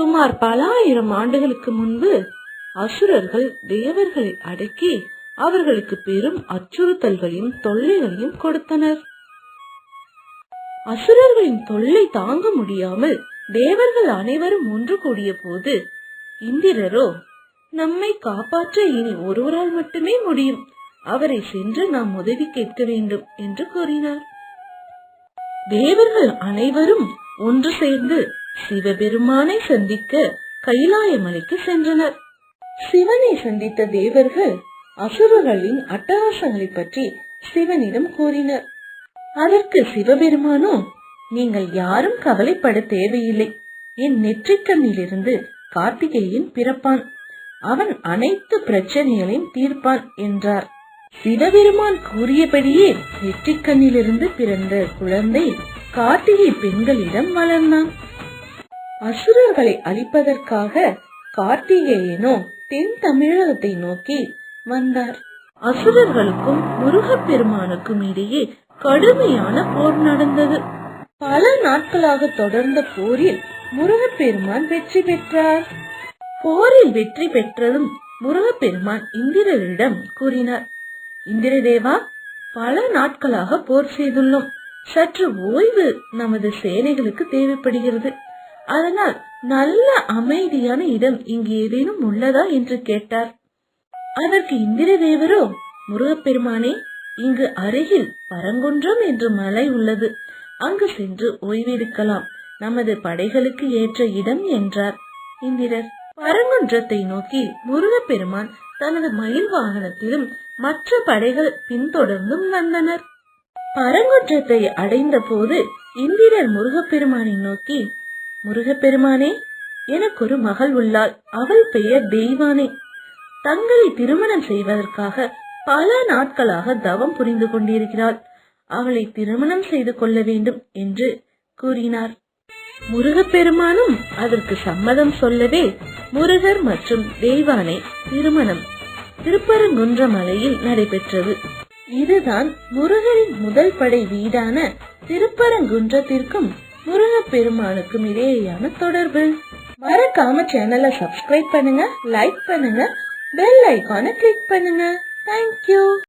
சுமார் பல ஆயிரம் ஆண்டுகளுக்கு முன்பு அசுரர்கள் தேவர்களை அடக்கி அவர்களுக்கு பெரும் அச்சுறுத்தல்களையும் தொல்லைகளையும் கொடுத்தனர். அசுரர்களின் தொல்லை தாங்க முடியாமல் தேவர்கள் அனைவரும் ஒன்று கூடிய போது இந்திரரோ நம்மை காப்பாற்ற இனி ஒருவரால் மட்டுமே முடியும். அவரை சென்று நாம் உதவி கேட்க வேண்டும் என்று கூறினார். தேவர்கள் அனைவரும் ஒன்று சேர்ந்து சிவபெருமானை சந்திக்க கைலாயமலைக்கு சென்றனர். சிவனை சந்தித்த தேவர்கள் அசுரர்களின் அட்டகாசங்களை பற்றி சிவனிடம் கூறினர். அதற்கு சிவபெருமானோ நீங்கள் யாரும் கவலைப்பட தேவையில்லை. என் நெற்றிக்கண்ணிலிருந்து கார்த்திகேயன் பிறப்பான். அவன் அனைத்து பிரச்சனைகளையும் தீர்ப்பான் என்றார். சிவபெருமான் கூறியபடியே நெற்றிக்கண்ணிலிருந்து பிறந்த குழந்தை கார்த்திகை பெண்களிடம் வளர்ந்தான். அசுரர்களை அழிப்பதற்காக கார்த்திகேயனோ தென் தமிழகத்தை நோக்கி வந்தார். அசுரர்களுக்கும் முருகப்பெருமானுக்கும் இடையே கடுமையான போர் நடந்தது. பல நாட்களாக தொடர்ந்த போரில் முருகப்பெருமான் வெற்றி பெற்றார். போரில் வெற்றி பெற்றதும் முருகப்பெருமான் இந்திரரிடம் கூறினார் இந்திரதேவா பல நாட்களாக போர் செய்துள்ளோம். சற்று ஓய்வு நமது சேனைகளுக்கு தேவைப்படுகிறது. அதனால் நல்ல அமைதியான இடம் இங்கு ஏதேனும் உள்ளதா என்று கேட்டார். அதற்கு இந்திர தேவரோ முருகப்பெருமானே இங்கு அருகில் பரங்குன்றம் என்ற மலை உள்ளது. அங்கு சென்று ஓய்வெடுக்கலாம். நமது படைகளுக்கு ஏற்ற இடம் என்றார் இந்திரர். பரங்குன்றத்தை நோக்கி முருகப்பெருமான் தனது மயில் வாகனத்திலும் மற்ற படைகள் பின்தொடர்ந்தும் வந்தனர். பரங்குன்றத்தை அடைந்த போது இந்திரர் முருகப்பெருமானை நோக்கி முருகப்பெருமானே எனக்கு ஒரு மகள் உள்ளாள். அவள் பெயர் தெய்வானே. தங்களை திருமணம் செய்வதற்காக பல நாட்களாக தவம் புரிந்து கொண்டிருக்கிறாள். அவளை திருமணம் செய்து கொள்ள வேண்டும் என்று கூறினார். முருகப்பெருமானும் அதற்கு சம்மதம் சொல்லவே முருகர் மற்றும் தெய்வானை திருமணம் திருப்பரங்குன்ற மலையில் நடைபெற்றது. இதுதான் முருகரின் முதல் படை வீடான திருப்பரங்குன்றத்திற்கும் முருகப்பெருமானுக்கும் இடையேயான தொடர்பு. மறக்காம சேனலை சப்ஸ்கிரைப் பண்ணுங்க லைக் பண்ணுங்க பெல் ஐகானை கிளிக் பண்ணுங்க. தேங்க்யூ